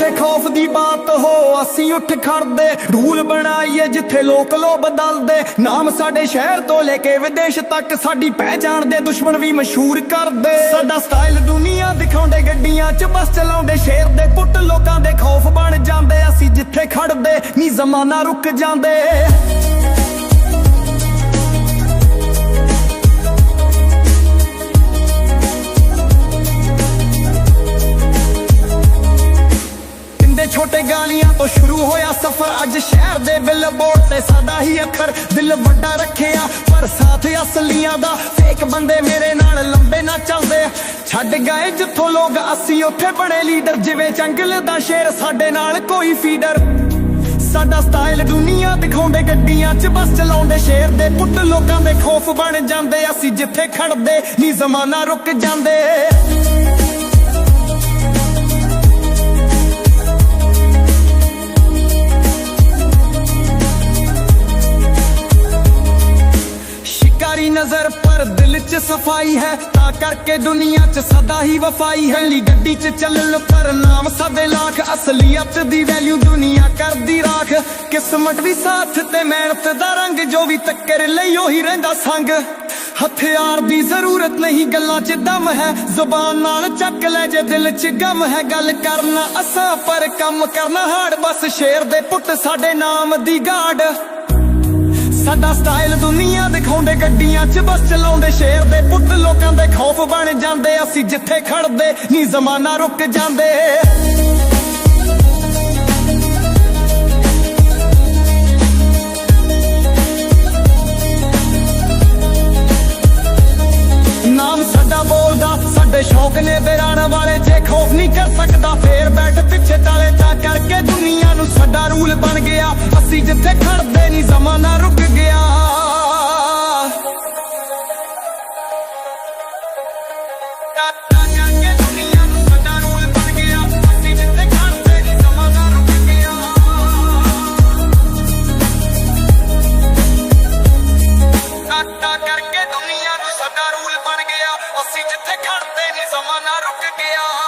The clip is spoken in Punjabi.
ਖੌਫ ਦੀ ਬਾਤ ਹੋ, ਅਸੀਂ ਉੱਠ ਖੜਦੇ ਰੂਲ ਬਣਾਈਏ ਜਿੱਥੇ ਲੋਕ ਲੋ ਬਦਲਦੇ ਨਾਮ ਸਾਡੇ ਸ਼ਹਿਰ ਤੋਂ ਲੈ ਕੇ ਵਿਦੇਸ਼ ਤੱਕ ਸਾਡੀ ਪਹਿਚਾਣ ਦੇ ਦੁਸ਼ਮਣ ਵੀ ਮਸ਼ਹੂਰ ਕਰਦੇ। ਸਾਡਾ ਸਟਾਈਲ ਦੁਨੀਆ ਦਿਖਾਉਂਦੇ, ਗੱਡੀਆਂ 'ਚ ਬਸ ਚਲਾਉਂਦੇ, ਸ਼ੇਰ ਦੇ ਪੁੱਟ ਲੋਕਾਂ ਦੇ ਖੌਫ ਬਣ ਜਾਂਦੇ। ਅਸੀਂ ਜਿੱਥੇ ਖੜਦੇ ਨੀ ਜ਼ਮਾਨਾ ਰੁਕ ਜਾਂਦੇ। ਛੋਟੇ ਗਾਲੀਆਂ ਤੋਂ ਸ਼ੁਰੂ ਹੋਇਆ ਸਫ਼ਰ। ਅੱਜ ਸ਼ਹਿਰ ਦੇ ਬਿਲਬੋਰਡ ਤੇ ਸਾਡਾ ਹੀ ਅੱਖਰ ਦਿਲ ਵੱਡਾ ਰੱਖਿਆ। ਪਰ ਸਾਥ ਅਸਲੀਆਂ ਦਾ ਫੇਕ ਬੰਦੇ ਮੇਰੇ ਨਾਲ ਲੰਬੇ ਨਾ ਚੱਲਦੇ। ਛੱਡ ਗਏ ਜਿੱਥੋਂ ਲੋਕ, ਅਸੀਂ ਉੱਥੇ ਬਣੇ ਲੀਡਰ ਜਿਵੇਂ ਜੰਗਲ ਦਾ ਸ਼ੇਰ, ਸਾਡੇ ਨਾਲ ਕੋਈ ਫੀਡਰ ਸਾਡਾ ਸਟਾਈਲ ਦੁਨੀਆ ਦਿਖਾਉਂਦੇ, ਗੱਡੀਆਂ 'ਚ ਬਸ ਚਲਾਉਂਦੇ, ਸ਼ੇਰ ਦੇ ਪੁੱਤ ਲੋਕਾਂ ਦੇ ਖੌਫ ਬਣ ਜਾਂਦੇ। ਅਸੀਂ ਜਿੱਥੇ ਖੜਦੇ ਨੀ ਜ਼ਮਾਨਾ ਰੁਕ ਜਾਂਦੇ। ਨਜ਼ਰ ਪਰ ਦਿਲ 'ਚ ਸਫ਼ਾਈ ਹੈ। ਤਾਂ ਕਰਕੇ ਦੁਨੀਆ 'ਚ ਸਦਾ ਹੀ ਵਫਾਈ ਹੈ। ਲੀ ਗੱਡੀ 'ਚ ਚੱਲਣ ਪਰ ਨਾਮ ਸਾਡੇ ਲੱਖ। ਅਸਲੀਅਤ ਦੀ ਵੈਲਿਊ ਦੁਨੀਆ ਕਰਦੀ ਰਾਖ। ਕਿਸਮਤ ਵੀ ਸਾਥ ਤੇ ਮਿਹਨਤ ਦਾ ਰੰਗ। ਜੋ ਵੀ ਟੱਕਰ ਲਈ ਉਹੀ ਰਹਿੰਦਾ ਸੰਗ। ਹਥਿਆਰ ਦੀ ਜ਼ਰੂਰਤ ਨਹੀਂ, ਗੱਲਾਂ 'ਚ ਦਮ ਹੈ। ਜ਼ੁਬਾਨ ਨਾਲ ਚੱਕ ਲੈ ਜੇ ਦਿਲ 'ਚ ਗਮ ਹੈ। ਗੱਲ ਕਰਨਾ ਅਸਾਂ, ਪਰ ਕੰਮ ਕਰਨਾ ਹਾਰਡ ਬਸ ਸ਼ੇਰ ਦੇ ਪੁੱਤ ਸਾਡੇ ਨਾਮ ਦੀ ਗਾਡ। ਸਾਡਾ ਸਟਾਈਲ ਦੁਨੀਆ ਦਿਖਾਉਂਦੇ, ਗੱਡੀਆਂ 'ਚ ਬਸ ਚਲਾਉਂਦੇ, ਸ਼ੇਰ ਦੇ ਪੁੱਤ ਲੋਕਾਂ ਦੇ ਖੌਫ ਬਣ ਜਾਂਦੇ, ਅਸੀਂ ਜਿੱਥੇ ਖੜਦੇ ਨੀ ਜ਼ਮਾਨਾ ਰੁਕ ਜਾਂਦੇ। ਨਾਮ ਸਾਡਾ ਬੋਲਦਾ, ਸਾਡੇ ਸ਼ੌਕ ਨੇ ਵਿਰਾਣ ਵਾਲੇ, ਜੇ ਖੌਫ ਨਹੀਂ ਕਰ ਸਕਦਾ, ਫੇਰ ਬੈਠ ਪਿੱਛੇ ਤਾਲੇ ਚਾ गया ਕਰਕੇ ਦੁਨੀਆ ਨੂੰ ਸਾਡਾ ਰੂਲ ਬਣ ਗਿਆ ਅਸੀਂ ਜਿੱਥੇ ਖੜਦੇ ਨਹੀਂ ਜ਼ਮਾਨਾ ਰੁਕ ਗਿਆ